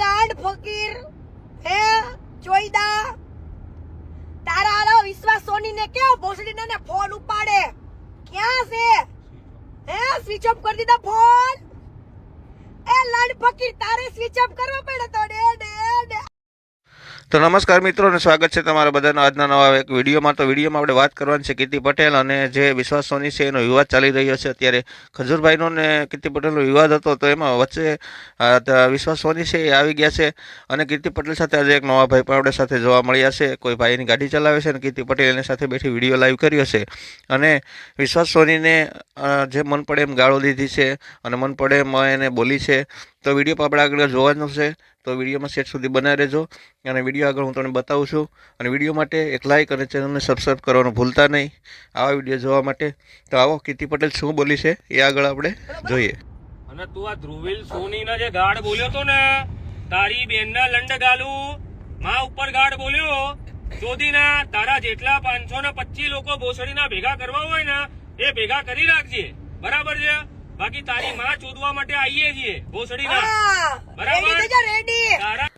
ગાંડ ફકીર હે ચોઈદા? તારા આલો વિશ્વાસ સોની ને કેવો ભોસડીને ને ફોન ઉપાડે? ક્યાં છે? હે સ્વિચ ઓફ કરી દીધા ફોન? એ લાડ ફકીર, તારે સ્વિચ ઓફ કરવો પડે તો ડે ડે. તો નમસ્કાર મિત્રો અને સ્વાગત છે તમારા બધાનો આજના નવા એક વિડીયોમાં. તો વિડીયોમાં આપણે વાત કરવાની છે કીર્તિ પટેલ અને જે વિશ્વાસ સોની છે એનો વિવાદ ચાલી રહ્યો છે. અત્યારે ખજૂરભાઈનો ને કીર્તિ પટેલનો વિવાદ હતો તો એમાં વચ્ચે વિશ્વાસ સોની છે એ આવી ગયા છે અને કીર્તિ પટેલ સાથે આજે એક નવા ભાઈ પણ આપણે સાથે જોવા મળ્યા છે. કોઈ ભાઈની ગાડી ચલાવે છે અને કીર્તિ પટેલ એની સાથે બેઠી વીડિયો લાઈવ કર્યો છે. અને વિશ્વાસ સોનીને જે મન પડે એમ ગાળો દીધી છે અને મન પડે એમ એને બોલી છે. તો વીડિયો પણ આપણે આગળ જોવાનો છે. તો વિડીયોમાં સેટ સુધી બનાવી રહેજો. અને વીડિયો આગળ હું તમને બતાવું છું. અને વીડિયો માટે એક લાઇક અને ચેનલને સબસ્ક્રાઈબ કરવાનું ભૂલતા નહીં. આવા વીડિયો જોવા માટે. તો આવો, કીર્તિ પટેલ શું બોલી છે? એ આગળ આપણે જોઈએ. અને તું આ ધ્રુવિલ સોની ના જે ગાઢ બોલ્યો તો ને, તારી બેન ના લંડ ગાલુ, માં ઉપર ગાઢ બોલ્યો. ચોદીના, તારા જેટલા પાંચસો ને પચીસ લોકો ભોસડી ના ભેગા કરવા હોય ને, એ ભેગા કરી રાખજે. બરાબર છે? બાકી તારી માં ચોદવા માટે આવીએ છીએ ભોસડી ના બરાબર. રેડી તારા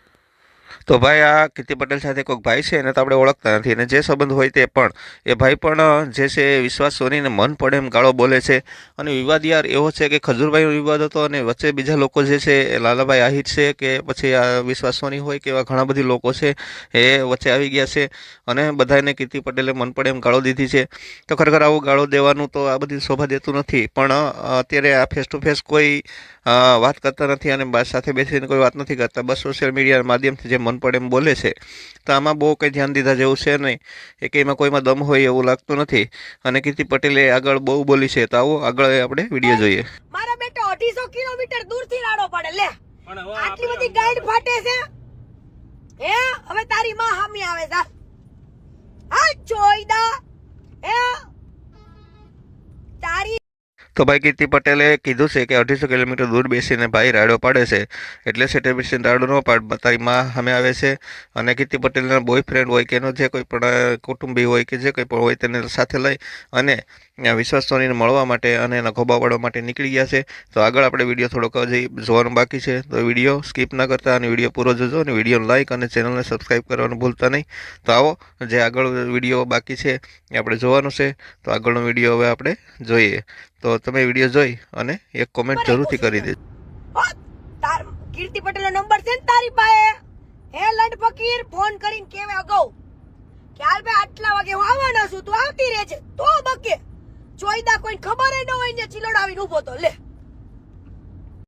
તો ભાઈ આ કીર્તિ પટેલ સાથે કોઈક ભાઈ છે એને તો આપણે ઓળખતા નથી. અને જે સંબંધ હોય તે પણ. એ ભાઈ પણ જે છે વિશ્વાસ સોનીને મન પડે એમ ગાળો બોલે છે. અને વિવાદ યાર એવો છે કે ખજૂરભાઈનો વિવાદ હતો અને વચ્ચે બીજા લોકો જે છે એ લાલાભાઈ આહિર છે કે પછી આ વિશ્વાસ સોની હોય કે એવા ઘણા બધી લોકો છે એ વચ્ચે આવી ગયા છે. અને બધાને કીર્તિ પટેલે મન પડે એમ ગાળો દીધી છે. તો ખરેખર આવું ગાળો દેવાનું તો આ બધી શોભા દેતું નથી. પણ અત્યારે આ ફેસ ટુ ફેસ કોઈ વાત કરતા નથી અને સાથે બેસીને કોઈ વાત નથી કરતા. બસ સોશિયલ મીડિયાના માધ્યમથી જે મન પડે એમ બોલે છે. તો આમાં બહુ કંઈ ધ્યાન દીધા જેવું છે નહીં. એ કે એમાં કોઈમાં દમ હોય એવું લાગતું નથી. અને કીર્તિ પટેલે આગળ બહુ બોલી છે. તો આવો આગળ આપણે વીડિયો જોઈએ. મારા બેટા અઢીસો કિલોમીટર દૂરથી રાડો પડે. લે પણ આટલી બધી ગાઈડ ફાટે છે. હે હવે તારી માં હામી આવે જા. હા ચોઈદા હે તારી તો ભાઈ કીર્તિ પટેલે કીધું છે કે અઢીસો કિલોમીટર દૂર બેસીને ભાઈ રાડો પાડે છે. એટલે સેટે બેસીને રાડો ન પાડ તારી માં સામે આવે છે. અને કીર્તિ પટેલના બોયફ્રેન્ડ હોય કે એનો જે કોઈ પણ કુટુંબી હોય કે જે કોઈ પણ હોય તેને સાથે લઈ અને વિશ્વાસ સોનીને મળવા માટે અને એના ખોબા પાડવા માટે નીકળી ગયા છે. તો આગળ આપણે વીડિયો થોડોક હજી જોવાનું બાકી છે. તો વીડિયો સ્કીપ ના કરતા અને વીડિયો પૂરો જોજો અને વીડિયો લાઇક અને ચેનલને સબસ્ક્રાઈબ કરવાનું ભૂલતા નહીં. તો આવો જે આગળ વીડિયો બાકી છે એ આપણે જોવાનું છે. તો આગળનો વીડિયો હવે આપણે જોઈએ. તો તમે વીડિયો જોઈ અને એક કોમેન્ટ જરૂરથી કરી દેજો. કીર્તિ નંબર છે ને તારી પાસે? હે લંડ ફકીર ફોન કરીને કેવે અગાઉ. કે હાલ ભાઈ આટલા વાગે હું આવવાનો છું તું આવતી રહેજે. તો કોઈ ખબર ન હોય ને ચિલોડાવીને ઊભો તો લે.